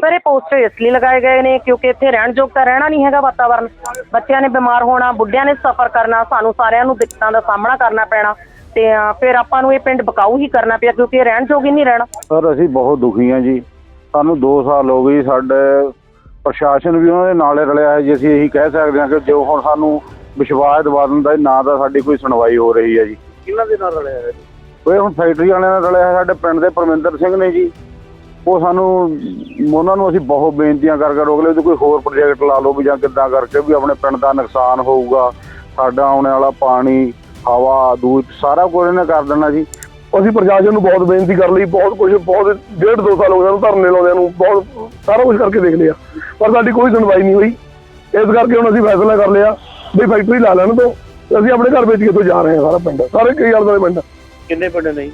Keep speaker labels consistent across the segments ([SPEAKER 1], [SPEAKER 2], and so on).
[SPEAKER 1] Sir ਇਹ poster ਇਸ ਲਈ ਲਗਾਏ ਗਏ ਨੇ ਕਿਉਂਕਿ ਇੱਥੇ ਰਹਿਣ ਯੋਗ ਤਾਂ ਰਹਿਣਾ ਨਹੀਂ ਹੈਗਾ ਵਾਤਾਵਰਨ। ਬੱਚਿਆਂ ਨੇ ਬਿਮਾਰ ਹੋਣਾ ਬੁੱਢਿਆਂ ਨੇ ਸਫਰ ਕਰਨਾ ਸਾਨੂੰ ਸਾਰਿਆਂ ਨੂੰ ਦਿੱਕਤਾਂ ਦਾ ਸਾਹਮਣਾ ਕਰਨਾ ਪੈਣਾ। ਤੇ ਫਿਰ ਆਪਾਂ ਨੂੰ ਇਹ ਪਿੰਡ ਬਕਾਊ ਹੀ ਕਰਨਾ ਪਿਆ ਕਿਉਂਕਿ ਇਹ ਰਹਿਣ ਯੋਗ ਹੀ ਨਹੀਂ ਰਹਿਣਾ।
[SPEAKER 2] ਸਰ ਅਸੀਂ ਬਹੁਤ ਦੁਖੀ ਹਾਂ ਜੀ। ਸਾਨੂੰ 2 ਸਾਲ ਹੋ ਗਏ ਸਾਡੇ ਪ੍ਰਸ਼ਾਸਨ ਵੀ ਉਹਨਾਂ ਦੇ ਨਾਲੇ ਰਲਿਆ ਹੈ ਜੀ। ਅਸੀਂ ਇਹੀ ਕਹਿ ਸਕਦੇ ਹਾਂ ਕਿ ਜੋ ਹੁਣ ਸਾਨੂੰ ਵਿਸ਼ਵਾਸ ਦਿਵਾ ਦਿੰਦਾ ਜੀ, ਨਾ ਤਾਂ ਸਾਡੀ ਕੋਈ ਸੁਣਵਾਈ ਹੋ ਰਹੀ ਹੈ ਜੀ।
[SPEAKER 3] ਕਿਹਨਾਂ ਦੇ ਨਾਲ ਰਲਿਆ ਹੈ?
[SPEAKER 2] ਉਹ ਹੁਣ ਫੈਕਟਰੀ ਵਾਲਿਆਂ ਨਾਲ ਰਲਿਆ ਹੈ ਸਾਡੇ ਪਿੰਡ ਦੇ ਪਰਮਿੰਦਰ ਸਿੰਘ ਨੇ ਜੀ। ਉਹ ਸਾਨੂੰ ਉਹਨਾਂ ਨੂੰ ਅਸੀਂ ਬਹੁਤ ਬੇਨਤੀਆਂ ਕਰ ਕਰ ਰੋਕ ਲਏ ਵੀ ਕੋਈ ਹੋਰ ਪ੍ਰੋਜੈਕਟ ਲਾ ਲਓ ਵੀ ਜਾਂ ਕਿੱਦਾਂ ਕਰਕੇ ਵੀ ਆਪਣੇ ਪਿੰਡ ਦਾ ਨੁਕਸਾਨ ਹੋਊਗਾ ਸਾਡਾ ਆਉਣੇ ਵਾਲਾ ਪਾਣੀ ਹਵਾ ਦੂਧ ਸਾਰਾ ਕੁਝ ਇਹਨੇ ਕਰ ਦੇਣਾ ਜੀ।
[SPEAKER 4] ਅਸੀਂ ਪ੍ਰਸ਼ਾਸਨ ਨੂੰ ਬਹੁਤ ਬੇਨਤੀ ਕਰ ਲਈ ਬਹੁਤ ਕੁਝ ਬਹੁਤ ਡੇਢ ਦੋ ਸਾਲ ਹੋ ਗਏ ਸਾਨੂੰ ਧਰਨੇ ਲਾਉਂਦਿਆਂ ਨੂੰ ਬਹੁਤ ਸਾਰਾ ਕੁਝ ਕਰਕੇ ਦੇਖ ਲਿਆ। ਪਰ ਸਾਡੀ ਕੋਈ ਸੁਣਵਾਈ ਨਹੀਂ ਹੋਈ। ਇਸ ਕਰਕੇ ਹੁਣ ਅਸੀਂ ਫੈਸਲਾ ਕਰ ਲਿਆ ਵੀ ਫੈਕਟਰੀ ਲਾ ਲੈਣ ਤੋਂ ਤੇ ਅਸੀਂ ਆਪਣੇ ਘਰ ਵੇਚ ਕੇ ਤੋਂ ਜਾ ਰਹੇ ਹਾਂ ਸਾਰਾ ਪਿੰਡ ਸਾਰੇ ਕਈ ਵਾਲੇ ਦੇ ਪਿੰਡ।
[SPEAKER 3] ਕਿੰਨੇ ਪਿੰਡ ਨਹੀਂ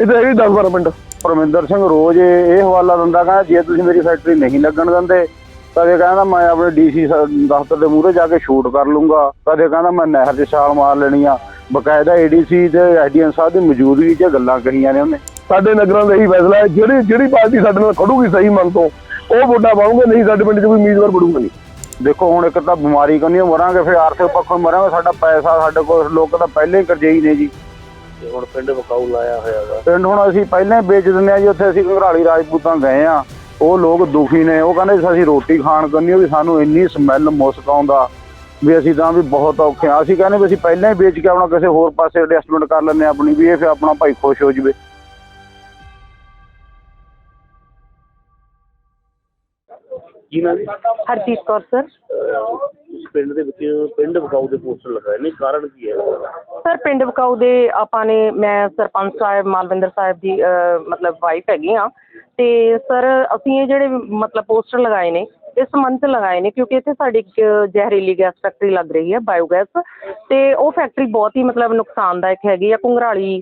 [SPEAKER 4] ਇੱਥੇ ਹੈਗੇ 10 12 ਪਿੰਡ।
[SPEAKER 2] ਪਰਮਿੰਦਰ ਸਿੰਘ ਰੋਜ਼ ਇਹ ਹਵਾਲਾ ਦਿੰਦਾ ਕਹਿੰਦਾ ਜੇ ਤੁਸੀਂ ਮੇਰੀ ਫੈਕਟਰੀ ਨਹੀਂ ਲੱਗਣ ਦਿੰਦੇ ਕਦੇ ਕਹਿੰਦਾ ਮੈਂ ਆਪਣੇ ਡੀਸੀ ਦਫ਼ਤਰ ਦੇ ਮੂਹਰੇ ਜਾ ਕੇ ਸ਼ੂਟ ਕਰ ਲੂੰਗਾ ਕਦੇ ਕਹਿੰਦਾ ਮੈਂ ਨਹਿਰ 'ਚ ਛਾਲ ਮਾਰ ਲੈਣੀ ਆ ਬਕਾਇਦਾ ਏਡੀਸੀ ਤੇ ਐਸਡੀਐਮ ਸਾਹਿਬ ਦੀ ਮੌਜੂਦਗੀ 'ਚ ਗੱਲਾਂ ਕਹੀਆਂ ਨੇ ਉਹਨੇ।
[SPEAKER 4] ਸਾਡੇ ਨਗਰਾਂ ਦਾ ਇਹੀ ਫੈਸਲਾ ਹੈ ਜਿਹੜੀ ਜਿਹੜੀ ਪਾਰਟੀ ਸਾਡੇ ਨਾਲ ਖੜੂਗੀ ਸਹੀ ਮਨ ਤੋਂ ਉਹ ਵੋਟਾਂ ਪਾਉਂਗੇ ਨਹੀਂ ਸਾਡੇ ਪਿੰਡ 'ਚ ਕੋਈ ਉਮੀਦਵਾਰ ਵੜੂਗਾ ਨਹੀਂ।
[SPEAKER 2] ਦੇਖੋ ਹੁਣ ਇੱਕ ਤਾਂ ਬਿਮਾਰੀ ਕੰਨੀ ਮਰਾਂਗੇ ਫਿਰ ਆਰਥਿਕ ਪੱਖੋਂ ਮਰਾਂਗੇ ਸਾਡਾ ਪੈਸਾ ਸਾਡੇ ਕੋਲ ਲੋਕ ਤਾਂ ਪਹਿਲੇ ਹੀ ਕਰਜ਼ਈ ਨੇ ਜੀ।
[SPEAKER 3] ਤੇ ਹੁਣ ਪਿੰਡ ਬਕਾਊ ਲਾਇਆ ਹੋਇਆ ਗਾ
[SPEAKER 2] ਪਿੰਡ ਹੁਣ ਅਸੀਂ ਪਹਿਲਾਂ ਹੀ ਵੇਚ ਦਿੰਦੇ ਆ ਜੀ, ਉੱਥੇ ਅਸੀਂ ਘਰਾਲੀ ਰਾਜਪੂਤਾਂ ਗਏ ਆ ਉਹ ਲੋਕ ਦੁਖੀ ਨੇ, ਉਹ ਕਹਿੰਦੇ ਅਸੀਂ ਰੋਟੀ ਖਾਣ ਕੰਨੀ ਵੀ ਸਾਨੂੰ ਇੰਨੀ ਸਮੈਲ ਮੁਸਕ ਆਉਂਦਾ ਵੀ ਅਸੀਂ ਤਾਂ ਵੀ ਬਹੁਤ ਔਖੇ ਆ ਅਸੀਂ ਕਹਿੰਦੇ ਵੀ ਅਸੀਂ ਪਹਿਲਾਂ ਹੀ ਵੇਚ ਕੇ ਆਪਣਾ ਕਿਸੇ ਹੋਰ ਪਾਸੇ ਐਡਜਸਟਮੈਂਟ ਕਰ ਲੈਂਦੇ ਹਾਂ ਆਪਣੀ, ਵੀ ਇਹ ਫਿਰ ਆਪਣਾ ਭਾਈ ਖੁਸ਼ ਹੋ ਜਵੇ।
[SPEAKER 3] ਕੀ ਨਾ ਜੀ
[SPEAKER 1] ਹਰਜੀਤ ਕੌਰ ਸਰ।
[SPEAKER 3] ਪਿੰਡ ਦੇ ਵਿੱਚ ਪਿੰਡ ਬਕਾਊ ਦੇ ਪੋਸਟਰ ਲਗਾਏ ਨੇ ਕਾਰਨ ਕੀ ਹੈ?
[SPEAKER 1] ਸਰ ਪਿੰਡ ਬਕਾਊ ਦੇ ਆਪਾਂ ਨੇ ਮੈਂ ਸਰਪੰਚ ਸਾਹਿਬ ਮਾਲਵਿੰਦਰ ਸਾਹਿਬ ਦੀ ਮਤਲਬ ਵਾਈਫ ਹੈਗੀ ਆ ਤੇ ਸਰ ਅਸੀਂ ਇਹ ਜਿਹੜੇ ਮਤਲਬ ਪੋਸਟਰ ਲਗਾਏ ਨੇ ਇਸ ਸੰਬੰਧ ਲਗਾਏ ਨੇ ਕਿਉਂਕਿ ਇੱਥੇ ਸਾਡੀ ਇੱਕ ਜ਼ਹਿਰੀਲੀ ਗੈਸ ਫੈਕਟਰੀ ਲੱਗ ਰਹੀ ਹੈ ਬਾਇਓਗੈਸ ਤੇ ਉਹ ਫੈਕਟਰੀ ਬਹੁਤ ਹੀ ਮਤਲਬ ਨੁਕਸਾਨਦਾਇਕ ਹੈਗੀ ਆ। ਕੁੰਗਰਾਲੀ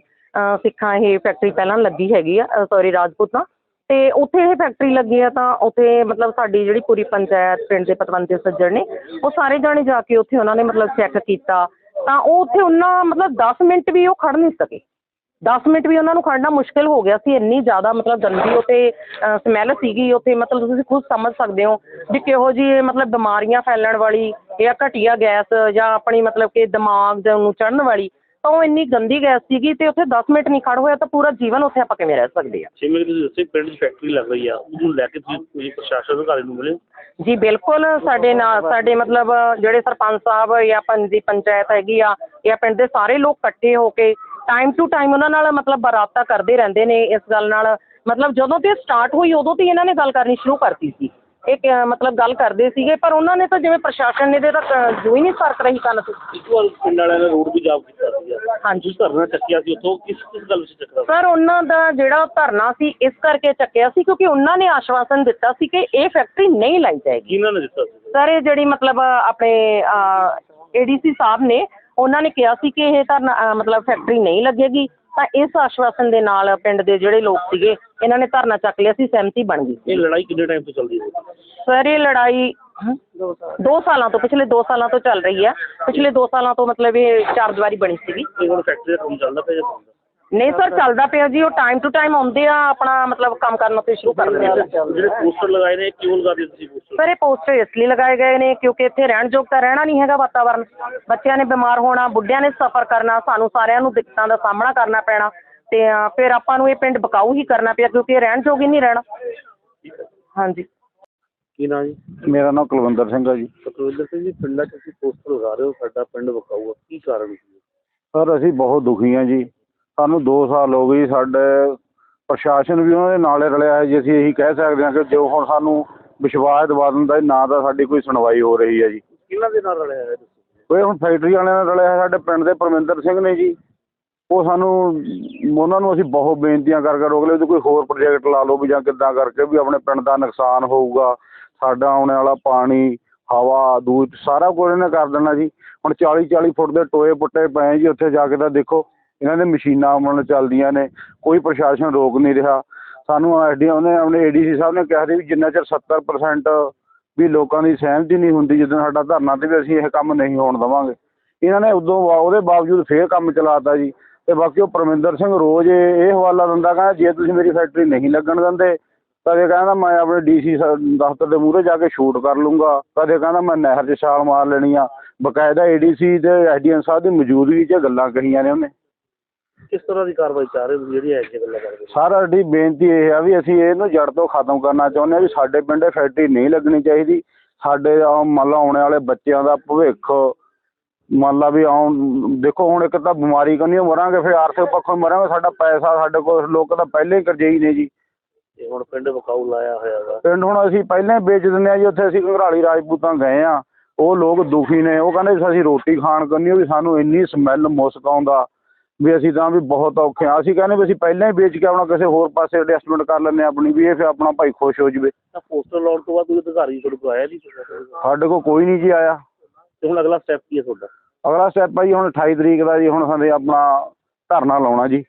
[SPEAKER 1] ਸਿੱਖਾਂ ਇਹ ਫੈਕਟਰੀ ਪਹਿਲਾਂ ਲੱਗੀ ਹੈਗੀ ਆ ਸੌਰੀ ਰਾਜਪੂਤਾਂ। ਅਤੇ ਉੱਥੇ ਇਹ ਫੈਕਟਰੀ ਲੱਗੀ ਆ ਤਾਂ ਉੱਥੇ ਮਤਲਬ ਸਾਡੀ ਜਿਹੜੀ ਪੂਰੀ ਪੰਚਾਇਤ, ਪਿੰਡ ਦੇ ਪਤਵੰਤੇ ਸੱਜਣ ਨੇ, ਉਹ ਸਾਰੇ ਜਾਣੇ ਜਾ ਕੇ ਉੱਥੇ ਉਹਨਾਂ ਨੇ ਮਤਲਬ ਚੈੱਕ ਕੀਤਾ। ਤਾਂ ਉਹ ਉੱਥੇ ਉਹਨਾਂ ਮਤਲਬ ਦਸ ਮਿੰਟ ਵੀ ਉਹ ਖੜ੍ਹ ਨਹੀਂ ਸਕੇ। ਦਸ ਮਿੰਟ ਵੀ ਉਹਨਾਂ ਨੂੰ ਖੜ੍ਹਨਾ ਮੁਸ਼ਕਿਲ ਹੋ ਗਿਆ ਸੀ, ਇੰਨੀ ਜ਼ਿਆਦਾ ਮਤਲਬ ਗੰਦੀ ਉੱਥੇ ਸਮੈਲ ਸੀਗੀ ਉੱਥੇ, ਮਤਲਬ ਤੁਸੀਂ ਖੁਦ ਸਮਝ ਸਕਦੇ ਹੋ ਵੀ ਕਿਹੋ ਜਿਹੀ ਮਤਲਬ ਬਿਮਾਰੀਆਂ ਫੈਲਣ ਵਾਲੀ ਜਾਂ ਘਟੀਆ ਗੈਸ ਜਾਂ ਆਪਣੀ ਮਤਲਬ ਕਿ ਦਿਮਾਗ ਦੇ ਨੂੰ ਚੜ੍ਹਨ ਵਾਲੀ ਤਾਂ ਉਹ ਇੰਨੀ ਗੰਦੀ ਗੈਸ ਸੀਗੀ ਤੇ ਉੱਥੇ 10 ਮਿੰਟ ਨਹੀਂ ਖੜ ਹੋਇਆ ਤਾਂ ਪੂਰਾ ਜੀਵਨ ਉੱਥੇ ਆਪਾਂ ਕਿਵੇਂ ਰਹਿ ਸਕਦੇ ਆ?
[SPEAKER 3] ਜਿਵੇਂ ਤੁਸੀਂ ਦੱਸੇ ਪਿੰਡ 'ਚ ਫੈਕਟਰੀ ਲੱਗ ਰਹੀ ਆ ਉਹਨੂੰ ਲੈ ਕੇ ਤੁਸੀਂ ਪ੍ਰਸ਼ਾਸਨ ਅਧਿਕਾਰੀ ਨੂੰ ਮਿਲੇ?
[SPEAKER 1] ਜੀ ਬਿਲਕੁਲ ਸਾਡੇ ਨਾਲ ਸਾਡੇ ਮਤਲਬ ਜਿਹੜੇ ਸਰਪੰਚ ਸਾਹਿਬ ਜਾਂ ਪਿੰਡ ਦੀ ਪੰਚਾਇਤ ਹੈਗੀ ਆ ਜਾਂ ਪਿੰਡ ਦੇ ਸਾਰੇ ਲੋਕ ਇਕੱਠੇ ਹੋ ਕੇ ਟਾਈਮ ਟੂ ਟਾਈਮ ਉਹਨਾਂ ਨਾਲ ਮਤਲਬ ਬਰਾਬਤਾ ਕਰਦੇ ਰਹਿੰਦੇ ਨੇ ਇਸ ਗੱਲ ਨਾਲ। ਮਤਲਬ ਜਦੋਂ ਤੇ ਸਟਾਰਟ ਹੋਈ ਉਦੋਂ ਤੇ ਇਹਨਾਂ ਨੇ ਗੱਲ ਕਰਨੀ ਸ਼ੁਰੂ ਕਰਤੀ ਸੀ। ਇਹ ਮਤਲਬ ਗੱਲ ਕਰਦੇ ਸੀਗੇ ਪਰ ਉਹਨਾਂ ਨੇ ਤਾਂ ਜਿਵੇਂ ਪ੍ਰਸ਼ਾਸਨ ਨੇ ਦੇ ਤਾਂ ਜੋ ਹੀ ਨਹੀਂ ਸਰਕ ਰਹੀ ਕੰਨ ਤੋਂ।
[SPEAKER 3] ਵਾਰ ਪਿੰਡ ਵਾਲਿਆਂ ਨੇ ਰੋਡ ਵੀ ਜਾਮ ਕੀਤਾ ਸੀ
[SPEAKER 1] ਹਾਂਜੀ।
[SPEAKER 3] ਧਰਨਾ ਚੱਕਿਆ ਸੀ ਉੱਥੋਂ? ਕਿਸ ਕਿਸ ਗੱਲ ਵਿੱਚ ਚੱਕਦਾ
[SPEAKER 1] ਸਰ ਉਹਨਾਂ ਦਾ ਜਿਹੜਾ ਧਰਨਾ ਸੀ ਇਸ ਕਰਕੇ ਚੱਕਿਆ ਸੀ ਕਿਉਂਕਿ ਉਹਨਾਂ ਨੇ ਆਸ਼ਵਾਸਨ ਦਿੱਤਾ ਸੀ ਕਿ ਇਹ ਫੈਕਟਰੀ ਨਹੀਂ ਲਾਈ ਜਾਏਗੀ।
[SPEAKER 3] ਕਿਹਨਾਂ ਨੇ ਦਿੱਤਾ ਸੀ?
[SPEAKER 1] ਸਰ ਇਹ ਜਿਹੜੀ ਮਤਲਬ ਆਪਣੇ ਏਡੀਸੀ ਸਾਹਿਬ ਨੇ ਉਹਨਾਂ ਨੇ ਕਿਹਾ ਸੀ ਕਿ ਇਹ ਧਰਨਾ ਅਹ, ਮਤਲਬ ਫੈਕਟਰੀ ਨਹੀਂ ਲੱਗੇਗੀ। ਤਾਂ ਇਸ ਆਸ਼ਵਾਸਨ ਦੇ ਨਾਲ ਪਿੰਡ ਦੇ ਜਿਹੜੇ ਲੋਕ ਸੀਗੇ ਇਹਨਾਂ ਨੇ ਧਰਨਾ ਚੱਕ ਲਿਆ ਸੀ ਸਹਿਮਤੀ ਬਣ ਗਈ
[SPEAKER 3] ਇਹ ਲੜਾਈ ਕਿੰਨੇ ਟਾਈਮ ਤੋਂ ਚੱਲਦੀ ਹੈ?
[SPEAKER 1] ਸਰ ਇਹ ਲੜਾਈ ਦੋ ਸਾਲਾਂ ਤੋਂ ਪਿਛਲੇ 2 ਸਾਲਾਂ ਤੋਂ ਚੱਲ ਰਹੀ ਹੈ। ਪਿਛਲੇ 2 ਸਾਲਾਂ ਤੋਂ ਮਤਲਬ ਇਹ ਚਾਰ ਦੀਵਾਰੀ ਬਣੀ ਸੀਗੀ।
[SPEAKER 3] ਇਹ ਹੁਣ ਫੈਕਟਰੀ ਦਾ ਕੰਮ ਚੱਲਦਾ ਪਿਆ ਜਾਂ ਬੰਦ ਹੈ?
[SPEAKER 1] ਨਹੀਂ ਸਰ ਚੱਲਦਾ ਪਿਆ ਜੀ ਉਹ ਟਾਈਮ ਟੂ ਟਾਈਮ ਆਉਂਦੇ ਆ ਆਪਣਾ ਮਤਲਬ ਕੰਮ ਕਰਨਾ ਤੇ ਸ਼ੁਰੂ ਕਰ ਦਿੰਦੇ ਆ।
[SPEAKER 3] ਜਿਹੜੇ ਪੋਸਟਰ ਲਗਾਏ ਨੇ ਕਿਉਂ ਲਗਾ ਦਿੱਤੇ ਤੁਸੀਂ ਪੋਸਟਰ
[SPEAKER 1] ਸਰ ਇਹ ਪੋਸਟਰ ਇਸ ਲਈ ਲਗਾਏ ਗਏ ਨੇ ਕਿਉਂਕਿ ਇੱਥੇ ਰਹਿਣ ਯੋਗ ਤਾਂ ਰਹਿਣਾ ਨਹੀਂ ਹੈਗਾ ਵਾਤਾਵਰਨ। ਬੱਚਿਆਂ ਨੇ ਬਿਮਾਰ ਹੋਣਾ ਬੁੱਢਿਆਂ ਨੇ ਸਫਰ ਕਰਨਾ ਸਾਨੂੰ ਸਾਰਿਆਂ ਨੂੰ ਦਿੱਕਤਾਂ ਦਾ ਸਾਹਮਣਾ ਕਰਨਾ ਪੈਣਾ। ਤੇ ਫਿਰ ਆਪਾਂ ਨੂੰ ਇਹ ਪਿੰਡ ਬਕਾਊ ਹੀ ਕਰਨਾ ਪਿਆ ਕਿਉਂਕਿ ਇਹ ਰਹਿਣ ਯੋਗ ਹੀ ਨਹੀਂ ਰਹਿਣਾ। ਹਾਂਜੀ।
[SPEAKER 3] ਕੀ ਨਾਂ ਜੀ?
[SPEAKER 2] ਮੇਰਾ ਨਾਮ ਕੁਲਵੰਦਰ ਸਿੰਘ ਆ ਜੀ।
[SPEAKER 3] ਸਤਵਿੰਦਰ ਸਿੰਘ ਜੀ ਪਿੰਡਾਂ 'ਚ ਤੁਸੀਂ ਪੋਸਟਰ ਲਗਾ ਰਹੇ ਹੋ ਸਾਡਾ ਪਿੰਡ ਬਕਾਊ ਆ। ਕੀ ਕਾਰਨ ਸੀ?
[SPEAKER 2] ਸਰ ਅਸੀਂ ਬਹੁਤ ਦੁਖੀ ਹਾਂ ਜੀ। ਸਾਨੂੰ 2 ਸਾਲ ਹੋ ਗਏ ਸਾਡੇ ਪ੍ਰਸ਼ਾਸਨ ਵੀ ਉਹਨਾਂ ਦੇ ਨਾਲੇ ਰਲਿਆ ਹੈ ਜੀ ਅਸੀਂ ਇਹੀ ਕਹਿ ਸਕਦੇ ਹਾਂ ਕਿ ਜੋ ਹੁਣ ਸਾਨੂੰ ਵਿਸ਼ਵਾਸ ਦਿਵਾ ਦਿੰਦਾ ਨਾ ਤਾਂ ਸਾਡੀ ਕੋਈ ਸੁਣਵਾਈ ਹੋ ਰਹੀ ਹੈ ਜੀ।
[SPEAKER 3] ਕਿਹਨਾਂ ਦੇ ਨਾਲ ਰਲਿਆ ਹੈ ਤੁਸੀਂ?
[SPEAKER 2] ਹੁਣ ਫੈਕਟਰੀ ਵਾਲਿਆਂ ਨਾਲ ਰਲਿਆ ਹੈ ਸਾਡੇ ਪਿੰਡ ਦੇ ਪਰਮਿੰਦਰ ਸਿੰਘ ਨੇ ਜੀ। ਉਹ ਸਾਨੂੰ ਉਹਨਾਂ ਨੂੰ ਅਸੀਂ ਬਹੁਤ ਬੇਨਤੀਆਂ ਕਰ ਕਰ ਰੋਕ ਲਏ ਵੀ ਕੋਈ ਹੋਰ ਪ੍ਰੋਜੈਕਟ ਲਾ ਲਓ ਵੀ ਜਾਂ ਕਿੱਦਾਂ ਕਰਕੇ ਵੀ ਆਪਣੇ ਪਿੰਡ ਦਾ ਨੁਕਸਾਨ ਹੋਊਗਾ ਸਾਡਾ ਆਉਣੇ ਵਾਲਾ ਪਾਣੀ ਹਵਾ ਦੂਧ ਸਾਰਾ ਕੁਝ ਇਹਨੇ ਕਰ ਦੇਣਾ ਜੀ। ਹੁਣ 40 40 ਫੁੱਟ ਦੇ ਟੋਏ ਪੁੱਟੇ ਪਏ ਜੀ ਉੱਥੇ ਜਾ ਕੇ ਤਾਂ ਦੇਖੋ ਇਹਨਾਂ ਦੇ ਮਸ਼ੀਨਾਂ ਮਨ ਚੱਲਦੀਆਂ ਨੇ, ਕੋਈ ਪ੍ਰਸ਼ਾਸਨ ਰੋਕ ਨਹੀਂ ਰਿਹਾ। ਸਾਨੂੰ ਐਡੀ ਉਹਨੇ ਆਪਣੇ ਏਡੀਸੀ ਸਾਹਿਬ ਨੇ ਕਿਹਾ ਸੀ ਵੀ ਜਿੰਨਾ ਚਿਰ 70% ਵੀ ਲੋਕਾਂ ਦੀ ਸਹਿਮਤੀ ਨਹੀਂ ਹੁੰਦੀ ਜਦੋਂ ਸਾਡਾ ਧਰਨਾ ਤੇ ਵੀ ਅਸੀਂ ਇਹ ਕੰਮ ਨਹੀਂ ਹੋਣ ਦੇਵਾਂਗੇ। ਇਹਨਾਂ ਨੇ ਉਦੋਂ ਉਹਦੇ ਬਾਵਜੂਦ ਫੇਰ ਕੰਮ ਚਲਾਤਾ ਜੀ। ਤੇ ਬਾਕੀ ਉਹ ਪਰਮਿੰਦਰ ਸਿੰਘ ਰੋਜ਼ ਇਹ ਇਹ ਹਵਾਲਾ ਦਿੰਦਾ, ਕਹਿੰਦਾ ਜੇ ਤੁਸੀਂ ਮੇਰੀ ਫੈਕਟਰੀ ਨਹੀਂ ਲੱਗਣ ਦਿੰਦੇ, ਕਦੇ ਕਹਿੰਦਾ ਮੈਂ ਆਪਣੇ ਡੀਸੀ ਦਫ਼ਤਰ ਦੇ ਮੂਹਰੇ ਜਾ ਕੇ ਸ਼ੂਟ ਕਰ ਲੂੰਗਾ। ਕਦੇ ਕਹਿੰਦਾ ਮੈਂ ਨਹਿਰ 'ਚ ਛਾਲ ਮਾਰ ਲੈਣੀ ਆ। ਬਕਾਇਦਾ ਏਡੀਸੀ ਤੇ ਐਸਡੀਐਮ ਸਾਹਿਬ ਦੀ ਮੌਜੂਦਗੀ 'ਚ ਗੱਲਾਂ ਕਹੀਆਂ ਨੇ ਉਹਨੇ।
[SPEAKER 3] ਕਿਸ ਤਰ੍ਹਾਂ ਦੀ ਕਾਰਵਾਈ ਚਾਹ ਰਹੇ ਹੋ ਜਿਹੜੀ ਜਿਹੀ ਗੱਲਾਂ ਕਰਦੇ?
[SPEAKER 2] ਸਾਰਾ ਸਾਡੀ ਬੇਨਤੀ ਇਹ ਆ ਵੀ ਅਸੀਂ ਇਹਨੂੰ ਜੜ ਤੋਂ ਖਤਮ ਕਰਨਾ ਚਾਹੁੰਦੇ ਆ ਵੀ ਸਾਡੇ ਪਿੰਡੇ ਫੈਕਟਰੀ ਨਹੀਂ ਲੱਗਣੀ ਚਾਹੀਦੀ। ਸਾਡੇ ਆਹ ਮੰਨ ਲਾ ਆਉਣ ਵਾਲੇ ਬੱਚਿਆਂ ਦਾ ਭਵਿੱਖ ਮੰਨ ਲਾ ਵੀ ਆਉਣ ਦੇਖੋ ਹੁਣ ਇੱਕ ਤਾਂ ਬਿਮਾਰੀ ਕੰਨੀ ਮਰਾਂਗੇ ਫਿਰ ਆਰਥਿਕ ਪੱਖੋਂ ਮਰਾਂਗੇ ਸਾਡਾ ਪੈਸਾ ਸਾਡੇ ਕੋਲ ਲੋਕ ਤਾਂ ਪਹਿਲੇ ਹੀ ਕਰਜ਼ਈ ਨੇ ਜੀ।
[SPEAKER 3] ਤੇ ਹੁਣ ਪਿੰਡ ਵਿਕਾਊ ਲਾਇਆ ਹੋਇਆ ਵਾ
[SPEAKER 2] ਪਿੰਡ ਹੁਣ ਅਸੀਂ ਪਹਿਲਾਂ ਹੀ ਵੇਚ ਦਿੰਦੇ ਆ ਜੀ ਉੱਥੇ ਅਸੀਂ ਘੰਗਰਾਲੀ ਰਾਜਪੂਤਾਂ ਗਏ ਆ ਉਹ ਲੋਕ ਦੁਖੀ ਨੇ ਉਹ ਕਹਿੰਦੇ ਅਸੀਂ ਰੋਟੀ ਖਾਣ ਕਰਨੀ ਵੀ ਸਾਨੂੰ ਇੰਨੀ ਸਮੈਲ ਮੁਸਕ ਆਉਂਦਾ। ਵੀ ਅਸੀਂ ਤਾਂ ਵੀ ਬਹੁਤ ਔਖੇ ਆ ਅਸੀਂ ਕਹਿੰਦੇ ਵੀ ਅਸੀਂ ਪਹਿਲਾਂ ਹੀ ਵੇਚ ਕੇ ਆਪਣਾ ਕਿਸੇ ਹੋਰ ਪਾਸੇ ਐਡਜਸਟਮੈਂਟ ਕਰ ਲੈਂਦੇ ਹਾਂ ਆਪਣੀ ਵੀ ਇਹ ਫਿਰ ਆਪਣਾ ਭਾਈ ਖੁਸ਼ ਹੋ ਜਵੇ।
[SPEAKER 3] ਤਾਂ ਪੋਸਟਰ ਲਾਉਣ ਤੋਂ ਬਾਅਦ ਕੋਈ ਅਧਿਕਾਰੀ ਤੁਹਾਡੇ ਕੋਲ ਆਇਆ ਨਹੀਂ
[SPEAKER 2] ਸਾਡੇ ਕੋਲ ਕੋਈ ਨਹੀਂ ਜੀ ਆਇਆ।
[SPEAKER 3] ਤੇ ਹੁਣ ਅਗਲਾ ਸਟੈਪ ਕੀ ਹੈ ਤੁਹਾਡਾ?
[SPEAKER 2] ਅਗਲਾ ਸਟੈਪ ਆ ਜੀ ਹੁਣ 28 ਤਰੀਕ ਦਾ ਜੀ ਹੁਣ ਸਾਡੇ ਆਪਣਾ ਧਰਨਾ ਲਾਉਣਾ ਜੀ।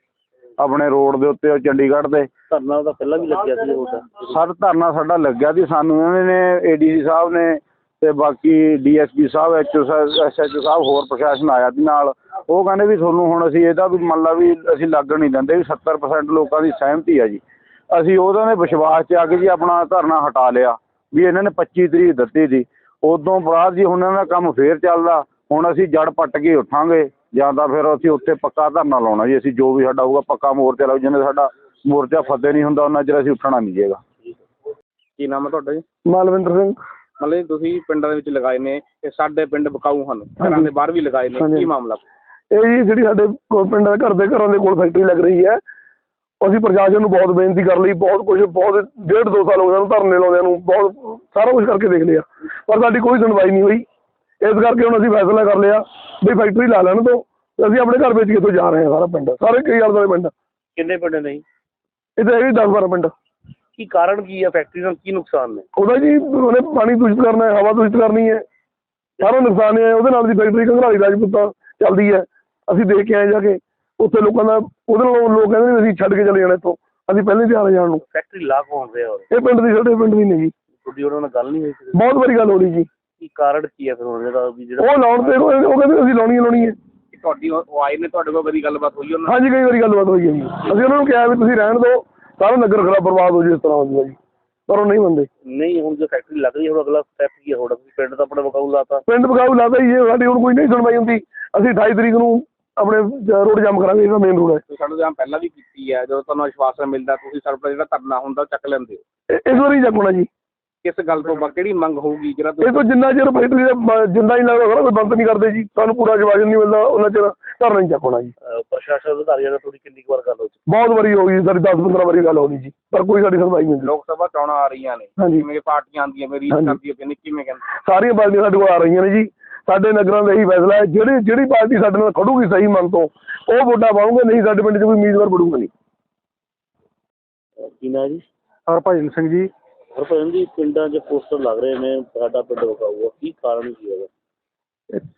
[SPEAKER 2] ਆਪਣੇ ਰੋਡ ਦੇ ਉੱਤੇ ਉਹ ਚੰਡੀਗੜ੍ਹ ਦੇ।
[SPEAKER 3] ਧਰਨਾ ਤਾਂ ਪਹਿਲਾਂ ਵੀ ਲੱਗਿਆ ਸੀ ਤੁਹਾਡਾ
[SPEAKER 2] ਸਰ ਧਰਨਾ ਸਾਡਾ ਲੱਗਿਆ ਸੀ ਸਾਨੂੰ ਇਹਨਾਂ ਨੇ ਏਡੀਸੀ ਸਾਹਿਬ ਨੇ ਤੇ ਬਾਕੀ ਡੀਐਸਪੀ ਸਾਹਿਬ ਐਚਓ ਐਸਐਚਓ ਸਾਹਿਬ ਹੋਰ ਪ੍ਰਸ਼ਾਸਨ ਆਇਆ ਸੀ ਨਾਲ। ਉਹ ਕਹਿੰਦੇ ਵੀ ਤੁਹਾਨੂੰ ਹੁਣ ਅਸੀਂ ਇਹਦਾ ਵੀ ਮੰਨ ਲਾ ਵੀ ਅਸੀਂ ਲੱਗਣ ਨਹੀਂ ਦਿੰਦੇ ਵੀ 70% ਲੋਕਾਂ ਦੀ ਸਹਿਮਤੀ ਆ ਜੀ। ਅਸੀਂ ਉਹਨਾਂ ਦੇ ਵਿਸ਼ਵਾਸ 'ਚ ਆ ਕੇ ਜੀ ਆਪਣਾ ਧਰਨਾ ਹਟਾ ਲਿਆ ਵੀ ਇਹਨਾਂ ਨੇ 25 ਤਰੀਕ ਦਿੱਤੀ ਸੀ। ਉਦੋਂ ਬਾਅਦ ਜੀ ਹੁਣ ਇਹਨਾਂ ਦਾ ਕੰਮ ਫੇਰ ਚੱਲਦਾ। ਹੁਣ ਅਸੀਂ ਜੜ ਪੱਟ ਕੇ ਉੱਠਾਂਗੇ ਜਾਂ ਤਾਂ ਫਿਰ ਅਸੀਂ ਉੱਥੇ ਪੱਕਾ ਧਰਨਾ ਲਾਉਣਾ ਜੀ। ਅਸੀਂ ਜੋ ਵੀ ਸਾਡਾ ਹੋਊਗਾ ਪੱਕਾ ਮੋਰਚਾ ਲਾਉ ਜਿੰਨੇ ਸਾਡਾ ਮੋਰਚਾ ਫਤਿਹ ਨਹੀਂ ਹੁੰਦਾ ਉਹਨਾਂ ਚਿਰ ਅਸੀਂ ਉੱਠਣਾ ਨਹੀਂ ਜੀਏਗਾ
[SPEAKER 5] ਕੀ ਨਾਮ ਹੈ ਤੁਹਾਡਾ ਜੀ?
[SPEAKER 4] ਮਾਲਵਿੰਦਰ ਸਿੰਘ।
[SPEAKER 5] ਮਤਲਬ ਤੁਸੀਂ ਪਿੰਡਾਂ ਦੇ ਵਿੱਚ ਲਗਾਏ ਨੇ ਤੇ ਸਾਡੇ ਪਿੰਡ ਬਕਾਊ ਹਨ ਘਰਾਂ ਦੇ ਬਾਹਰ ਵੀ ਲਗਾਏ ਨੇ। ਕੀ ਮਾਮਲਾ?
[SPEAKER 4] ਇਹ ਜੀ ਜਿਹੜੀ ਸਾਡੇ ਪਿੰਡ ਦੇ ਘਰ ਦੇ ਘਰਾਂ ਦੇ ਕੋਲ ਫੈਕਟਰੀ ਲੱਗ ਰਹੀ ਹੈ। ਅਸੀਂ ਪ੍ਰਸ਼ਾਸਨ ਨੂੰ ਬਹੁਤ ਬੇਨਤੀ ਕਰ ਲਈ ਬਹੁਤ ਕੁਝ ਬਹੁਤ ਡੇਢ ਦੋ ਸਾਲ ਹੋ ਗਏ ਸਾਨੂੰ ਧਰਨੇ ਲਾਉਂਦਿਆਂ ਨੂੰ ਬਹੁਤ ਸਾਰਾ ਕੁਝ ਕਰਕੇ ਦੇਖ ਲਿਆ। ਪਰ ਸਾਡੀ ਕੋਈ ਸੁਣਵਾਈ ਨਹੀਂ ਹੋਈ। ਇਸ ਕਰਕੇ ਹੁਣ ਅਸੀਂ ਫੈਸਲਾ ਕਰ ਲਿਆ ਵੀ ਫੈਕਟਰੀ ਲਾ ਲੈਣ ਤੋਂ ਅਸੀਂ ਆਪਣੇ ਘਰ ਵੇਚ ਕੇ ਤੋਂ ਜਾ ਰਹੇ ਹਾਂ ਸਾਰਾ ਪਿੰਡ ਸਾਰੇ ਕਈ ਆਲੇ ਦੁਆਲੇ ਪਿੰਡ।
[SPEAKER 3] ਕਿੰਨੇ ਪਿੰਡ ਨਹੀਂ
[SPEAKER 4] ਇੱਥੇ ਹੈਗੇ 10 12 ਪਿੰਡ।
[SPEAKER 3] ਕੀ ਕਾਰਨ ਕੀ ਹੈ ਫੈਕਟਰੀ ਨਾਲ ਕੀ ਨੁਕਸਾਨ ਨੇ?
[SPEAKER 4] ਉਹਦਾ ਜੀ ਉਹਨੇ ਪਾਣੀ ਦੂਸ਼ਿਤ ਕਰਨਾ ਹੈ ਹਵਾ ਦੂਸ਼ਿਤ ਕਰਨੀ ਹੈ। ਸਾਰਾ ਨੁਕਸਾਨ ਹੈ ਉਹਦੇ ਨਾਲ ਦੀ ਫੈਕਟਰੀ ਘੰਗਰਾਲੀ ਰਾਜਪੂਤਾਂ ਚੱਲਦੀ ਹੈ। ਅਸੀਂ ਦੇਖ ਕੇ ਆਏ ਜਾ ਕੇ ਉੱਥੇ ਲੋਕਾਂ ਦਾ ਉਹਦੇ ਨਾਲ ਲੋਕ ਕਹਿੰਦੇ ਨੇ ਅਸੀਂ ਛੱਡ ਕੇ ਚਲੇ ਜਾਣਾ ਇੱਥੋਂ ਅਸੀਂ ਪਹਿਲਾਂ ਹੀ ਤਿਆਰ ਜਾਣ ਨੂੰ।
[SPEAKER 3] ਫੈਕਟਰੀ ਲਾ ਕੌਣ ਰਿਹਾ ਹੋਰ?
[SPEAKER 4] ਇਹ ਪਿੰਡ ਦੀ ਸਾਡੇ ਪਿੰਡ ਦੀ ਨਹੀਂ ਜੀ।
[SPEAKER 3] ਤੁਹਾਡੀ ਉਹਨਾਂ ਨਾਲ ਗੱਲ ਨਹੀਂ ਹੋਈ ਸੀ?
[SPEAKER 4] ਬਹੁਤ ਵਾਰੀ ਗੱਲ ਹੋ ਰਹੀ ਜੀ।
[SPEAKER 3] ਕੀ ਕਾਰਨ ਕੀ ਹੈ ਫਿਰ ਉਹਨਾਂ ਦਾ ਵੀ ਜਿਹੜਾ
[SPEAKER 4] ਉਹ ਲਾਉਣ ਤੇ ਉਹ ਉਹ ਕਹਿੰਦੇ ਅਸੀਂ ਲਾਉਣੀ ਹੀ ਲਾਉਣੀ ਹੈ।
[SPEAKER 5] ਤੁਹਾਡੀ ਉਹ ਉਹ ਆਏ ਨੇ ਤੁਹਾਡੇ ਕੋਲ ਕਦੀ ਗੱਲਬਾਤ ਹੋਈ ਉਹਨਾਂ ਨਾਲ?
[SPEAKER 4] ਹਾਂਜੀ ਕਈ ਵਾਰੀ ਗੱਲਬਾਤ ਹੋਈ ਹੈ ਜੀ। ਅਸੀਂ ਉਹਨਾਂ ਨੂੰ ਕਿਹਾ ਵੀ ਤੁਸੀਂ ਰਹਿਣ ਦਿਓ ਸਾਰਾ ਨਗਰ ਖਰਾਬ ਬਰਬਾਦ ਹੋ ਜੇ ਇਸ ਤਰ੍ਹਾਂ ਹੋ ਜਾਊਗਾ ਜੀ। ਪਰ ਉਹ ਨਹੀਂ ਮੰਨਦੇ।
[SPEAKER 3] ਨਹੀਂ ਹੁਣ ਜੋ ਫੈਕਟਰੀ ਲੱਗ ਰਹੀ ਹੈ ਹੁਣ ਅਗਲਾ ਸਟੈਪ ਕੀ ਹੈ? ਤੁਹਾਡਾ ਤੁਸੀਂ ਪਿੰਡ ਦਾ ਆਪਣਾ ਵਿਕਾਊ ਲਾਤਾ।
[SPEAKER 4] ਪਿੰਡ ਬਗਾਉ ਲਾਦਾ ਹੀ ਇਹ ਸਾਡੀ ਹੁਣ ਕੋਈ ਨਹੀਂ ਸੁਣਵਾਈ ਹੁੰਦੀ। ਅਸੀਂ 28 ਤਰੀਕ ਨੂੰ ਆਪਣੇ ਰੋਡ ਜਾਮ ਕਰਾਂਗੇ ਇਹਦਾ ਮੇਨ ਰੋਡ ਹੈ।
[SPEAKER 5] ਸਾਡੇ ਨਾਲ ਪਹਿਲਾਂ ਵੀ ਕੀਤੀ ਹੈ ਜਦੋਂ ਤੁਹਾਨੂੰ ਵਿਸ਼ਵਾਸ ਮਿਲਦਾ ਤੁਸੀਂ ਕੋਲ ਜਿਹੜਾ ਧਰਨਾ ਹੁੰਦਾ ਉਹ ਚੱਕ ਲੈਂਦੇ ਹੋ।
[SPEAKER 4] ਇਹ- ਇਸ ਵਾਰੀ ਚੱਕਣਾ ਜੀ।
[SPEAKER 5] ਕਿਸ ਗੱਲ ਤੋਂ ਬਾਅਦ ਕਿਹੜੀ ਮੰਗ ਹੋਊਗੀ ਜਿਹੜਾ
[SPEAKER 4] ਇਹ
[SPEAKER 5] ਤੁਸੀਂ
[SPEAKER 4] ਤੋਂ ਜਿੰਨਾ ਚਿਰ ਫੈਕਟਰੀ ਦਾ ਬ- ਜਿੰਦਾ ਹੀ ਲੱਗਦਾ ਕੋਈ ਬੰਦ ਨਹੀਂ ਕਰਦੇ ਜੀ। ਸਾਨੂੰ ਪੂਰਾ ਜਵਾਬ ਨਹੀਂ ਮਿਲਦਾ ਉਹਨਾਂ ਚਿਰ ਧਰਨਾ ਨਹੀਂ ਚੱਕਣਾ ਜੀ।
[SPEAKER 3] ਅਹ ਪ੍ਰਸ਼ਾਸਨ ਅਧਿਕਾਰੀਆਂ ਨਾਲ ਥੋੜੀ ਕਿੰਨੀ ਕੁ ਵਾਰ ਗੱਲ ਹੋ ਚੁੱਕੀ
[SPEAKER 4] ਬਹੁਤ ਵਾਰੀ ਹੋ ਗਈ ਸਾਡੀ 10 15 ਵਾਰੀ ਗੱਲ ਹੋ ਗਈ ਜੀ। ਪਰ ਕੋਈ ਸਾਡੀ ਸੁਣਵਾਈ ਨਹੀਂ ਹੁੰਦੀ
[SPEAKER 5] ਲੋਕ ਸਭਾ ਚੋਣਾਂ ਆ ਰਹੀਆਂ ਨੇ।
[SPEAKER 4] ਹਾਂਜੀ।
[SPEAKER 5] ਜਿਵੇਂ ਕਿ ਪਾਰਟੀਆਂ ਆਉਂਦੀਆਂ ਮੇਰੀ
[SPEAKER 4] ਹਾਂਜੀ।
[SPEAKER 5] ਕਰਦੀ ਹੈ ਕਿਵੇਂ ਕਹਿੰਦੇ।
[SPEAKER 4] ਸਾਰੀਆਂ ਪਾਰਟੀਆਂ ਸਾਡੇ ਕੋਲ ਆ ਰਹੀਆਂ ਨੇ ਜੀ। ਸਾਡੇ ਨਗਰਾਂ ਦਾ ਇਹੀ ਫੈਸਲਾ ਹੈ ਜਿਹੜੀ ਜਿਹੜੀ ਪਾਰਟੀ ਸਾਡੇ ਨਾਲ ਖੜੂਗੀ ਸਹੀ ਮਨ ਤੋਂ ਉਹ ਵੋਟਾਂ ਪਾਉਂਗੇ ਨਹੀਂ ਸਾਡੇ ਪਿੰਡ 'ਚ ਕੋਈ ਉਮੀਦਵਾਰ ਬੜੂਗਾ ਨਹੀਂ।
[SPEAKER 3] ਕੀ ਨਾ ਜੀ?
[SPEAKER 2] ਹਰਭਜਨ ਸਿੰਘ ਜੀ।
[SPEAKER 3] ਹਰਪ੍ਰੀਤ ਜੀ ਪਿੰਡਾਂ 'ਚ ਪੋਸਟਰ ਲੱਗ ਰਹੇ ਨੇ ਸਾਡਾ ਪਿੰਡ ਵਿਕਾਊ ਆ ਕੀ ਕਾਰਨ ਕੀ ਹੈਗਾ?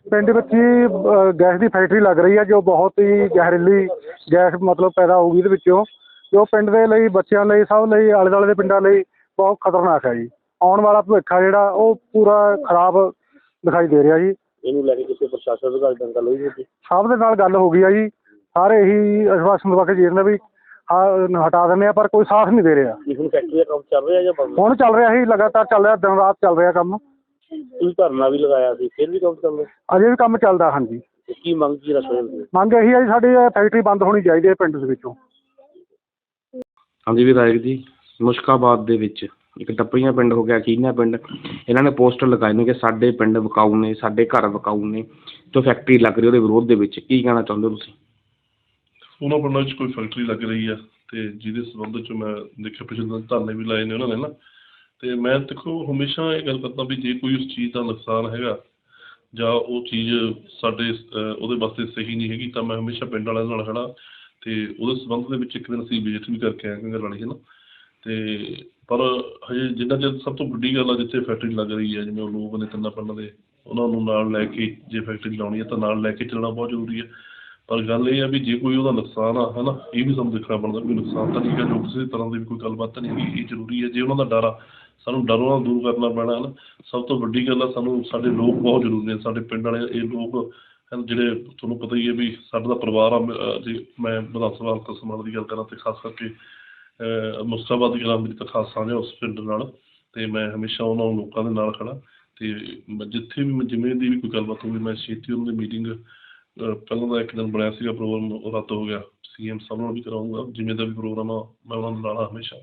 [SPEAKER 2] ਪਿੰਡ ਵਿੱਚ ਹੀ ਗੈਸ ਦੀ ਫੈਕਟਰੀ ਲੱਗ ਰਹੀ ਹੈ ਜੋ ਬਹੁਤ ਹੀ ਜ਼ਹਿਰੀਲੀ ਗੈਸ ਮਤਲਬ ਪੈਦਾ ਹੋਊਗੀ ਇਹਦੇ ਵਿੱਚੋਂ ਜੋ ਪਿੰਡ ਦੇ ਲਈ ਬੱਚਿਆਂ ਲਈ ਸਭ ਲਈ ਆਲੇ ਦੁਆਲੇ ਦੇ ਪਿੰਡਾਂ ਲਈ ਬਹੁਤ ਖਤਰਨਾਕ ਹੈ ਜੀ। ਆਉਣ ਵਾਲਾ ਭਵਿੱਖ ਆ ਜਿਹੜਾ ਉਹ ਪੂਰਾ ਖਰਾਬ ਦਿਖਾਈ ਦੇ ਰਿਹਾ ਜੀ।
[SPEAKER 3] ਇਹਨੂੰ ਲੈ ਕੇ ਕਿਸੇ ਪ੍ਰਸ਼ਾਸਨ ਅਧਿਕਾਰੀ ਨਾਲ ਗੱਲ ਹੋਈ ਹੋਈ
[SPEAKER 2] ਸਭ ਦੇ ਨਾਲ ਗੱਲ ਹੋ ਗਈ ਆ ਜੀ। ਸਾਰੇ ਇਹੀ ਅਸ਼ਵਾਸਨ ਦਵਾ ਕੇ ਜੀ ਰਹੇ ਨੇ ਵੀ ਹਾਂ ਹਟਾ ਦਿੰਦੇ ਆ ਪਰ ਕੋਈ ਸਾਥ ਨਹੀਂ ਦੇ ਰਿਹਾ।
[SPEAKER 3] ਹੁਣ ਫੈਕਟਰੀ ਦਾ ਕੰਮ ਚੱਲ ਰਿਹਾ ਜਾਂ ਬੰਦ?
[SPEAKER 2] ਹੁਣ ਚੱਲ ਰਿਹਾ ਸੀ ਲਗਾਤਾਰ ਚੱਲ ਰਿਹਾ ਦਿਨ ਰਾਤ ਚੱਲ ਰਿਹਾ ਕੰਮ।
[SPEAKER 3] ਤੁਸੀਂ ਧਰਨਾ ਵੀ ਲਗਾਇਆ ਸੀ ਫਿਰ ਵੀ ਕੰਮ ਚੱਲ ਰਿਹਾ?
[SPEAKER 2] ਅਜੇ ਵੀ ਕੰਮ ਚੱਲਦਾ ਹਾਂਜੀ।
[SPEAKER 3] ਕੀ ਮੰਗ ਕੀ ਰੱਖ ਰਹੇ ਹੋ
[SPEAKER 2] ਮੰਗ ਇਹੀ ਹੈ ਜੀ ਸਾਡੀ ਫੈਕਟਰੀ ਬੰਦ ਹੋਣੀ ਚਾਹੀਦੀ ਹੈ ਪਿੰਡ ਦੇ ਵਿੱਚੋਂ।
[SPEAKER 6] ਹਾਂਜੀ ਵਿਧਾਇਕ ਜੀ ਮੁਸ਼ਕਾਬਾਦ ਦੇ ਵਿੱਚ। ਇੱਕ ਟੱਪਰੀਆਂ ਪਿੰਡ ਹੋ ਗਿਆ ਕੀਨਾ ਪਿੰਡ ਇਹਨਾਂ ਨੇ ਪੋਸਟਰ ਲਗਾਏ ਨੇ ਕਿ ਸਾਡੇ ਪਿੰਡ ਵਿਕਾਊ ਨੇ ਸਾਡੇ ਘਰ ਵਿਕਾਊ ਨੇ ਜੋ ਫੈਕਟਰੀ ਲੱਗ ਰਹੀ ਉਹਦੇ ਵਿਰੋਧ ਦੇ ਵਿੱਚ ਕੀ ਕਹਿਣਾ ਚਾਹੁੰਦੇ ਹੋ ਤੁਸੀਂ?
[SPEAKER 7] ਉਹਨਾਂ ਪਿੰਡਾਂ 'ਚ ਕੋਈ ਫੈਕਟਰੀ ਲੱਗ ਰਹੀ ਆ ਤੇ ਜਿਹਦੇ ਸੰਬੰਧ 'ਚ ਮੈਂ ਦੇਖਿਆ ਪਿਛਲੇ ਦਿਨ ਧਰਨੇ ਵੀ ਲਾਏ ਨੇ ਉਹਨਾਂ ਨੇ ਨਾ ਤੇ ਮੈਂ ਦੇਖੋ ਹਮੇਸ਼ਾ ਇਹ ਗੱਲ ਕਰਦਾ ਵੀ ਜੇ ਕੋਈ ਉਸ ਚੀਜ਼ ਦਾ ਨੁਕਸਾਨ ਹੈਗਾ ਜਾਂ ਉਹ ਚੀਜ਼ ਸਾਡੇ ਅਹ, ਉਹਦੇ ਵਾਸਤੇ ਸਹੀ ਨਹੀਂ ਹੈਗੀ ਤਾਂ ਮੈਂ ਹਮੇਸ਼ਾ ਪਿੰਡ ਵਾਲਿਆਂ ਨਾਲ ਖੜਾ ਤੇ ਉਹਦੇ ਸੰਬੰਧ ਦੇ ਵਿੱਚ ਇੱਕ ਦਿਨ ਅਸੀਂ ਵਿਜ਼ਿਟ ਵੀ ਕਰਕੇ ਆਏ ਕੰਗਰ ਵਾਲੀ ਹੈ ਨਾ ਤੇ ਪਰ ਹਜੇ ਜਿੰਨਾ ਚਿਰ ਸਭ ਤੋਂ ਵੱਡੀ ਗੱਲ ਆ ਜਿੱਥੇ ਫੈਕਟਰੀ ਲੱਗ ਰਹੀ ਹੈ ਜਿਵੇਂ ਉਹ ਲੋਕ ਨੇ ਤਿੰਨਾਂ ਪਿੰਡਾਂ ਦੇ, ਉਹਨਾਂ ਨੂੰ ਨਾਲ ਲੈ ਕੇ ਜੇ ਫੈਕਟਰੀ ਲਾਉਣੀ ਹੈ ਤਾਂ ਨਾਲ ਲੈ ਕੇ ਚੱਲਣਾ ਬਹੁਤ ਜ਼ਰੂਰੀ ਹੈ ਪਰ ਗੱਲ ਇਹ ਆ ਵੀ ਜੇ ਕੋਈ ਉਹਦਾ ਨੁਕਸਾਨ ਆ, ਹਨਾ, ਇਹ ਵੀ ਸਾਨੂੰ ਦੇਖਣਾ ਬਣਦਾ ਵੀ ਨੁਕਸਾਨ ਤਾਂ ਨਹੀਂ ਹੈਗਾ, ਜੋ ਕਿਸੇ ਤਰ੍ਹਾਂ ਦੀ ਵੀ ਕੋਈ ਗੱਲਬਾਤ ਤਾਂ ਨਹੀਂ ਹੈਗੀ, ਇਹ ਜ਼ਰੂਰੀ ਹੈ ਜੇ ਉਹਨਾਂ ਦਾ ਡਰ ਆ, ਸਾਨੂੰ ਡਰੋਂ ਨਾਲ ਦੂਰ ਕਰਨਾ ਪੈਣਾ, ਹਨਾ। ਸਭ ਤੋਂ ਵੱਡੀ ਗੱਲ ਆ, ਸਾਨੂੰ ਸਾਡੇ ਲੋਕ ਬਹੁਤ ਜ਼ਰੂਰੀ ਨੇ, ਸਾਡੇ ਪਿੰਡ ਵਾਲੇ, ਇਹ ਲੋਕ, ਹਨ, ਜਿਹੜੇ ਤੁਹਾਨੂੰ ਪਤਾ ਹੀ ਹੈ ਵੀ ਸਾਡਾ ਦਾ ਪਰਿਵਾਰ ਆ ਜੇ ਮੈਂ ਵਿਧਾਨ ਸਭਾ ਹਲਕਾ ਸਮਾਜ ਦੀ ਗੱਲ ਕਰਾਂ ਤੇ ਖਾਸ ਕਰਕੇ ਮੁਸਤਾਬਾਦ ਕਲਾਂ ਮੇਰੀ ਤਾਂ ਖਾਸ ਸਾਂਝ ਉਸ ਪਿੰਡ ਨਾਲ ਤੇ ਮੈਂ ਹਮੇਸ਼ਾ ਉਹਨਾਂ ਲੋਕਾਂ ਦੇ ਨਾਲ ਖੜਾ ਤੇ ਜਿੱਥੇ ਵੀ ਮੈਂ, ਜਿਵੇਂ ਦੀ ਵੀ ਕੋਈ ਗੱਲਬਾਤ ਹੋਵੇ, ਮੈਂ ਛੇਤੀ ਉਹਨਾਂ ਦੀ ਮੀਟਿੰਗ ਪਹਿਲਾਂ ਦਾ ਇੱਕ ਦਿਨ ਬਣਾਇਆ ਸੀਗਾ ਪ੍ਰੋਗਰਾਮ ਰੱਦ ਹੋ ਗਿਆ। ਸੀਐਮ ਸਾਹਿਬ ਨਾਲ ਵੀ ਕਰਾਉਂਗਾ, ਜਿਵੇਂ ਦਾ ਵੀ ਪ੍ਰੋਗਰਾਮ ਆ, ਮੈਂ ਉਹਨਾਂ ਦੇ ਨਾਲ ਹਮੇਸ਼ਾ।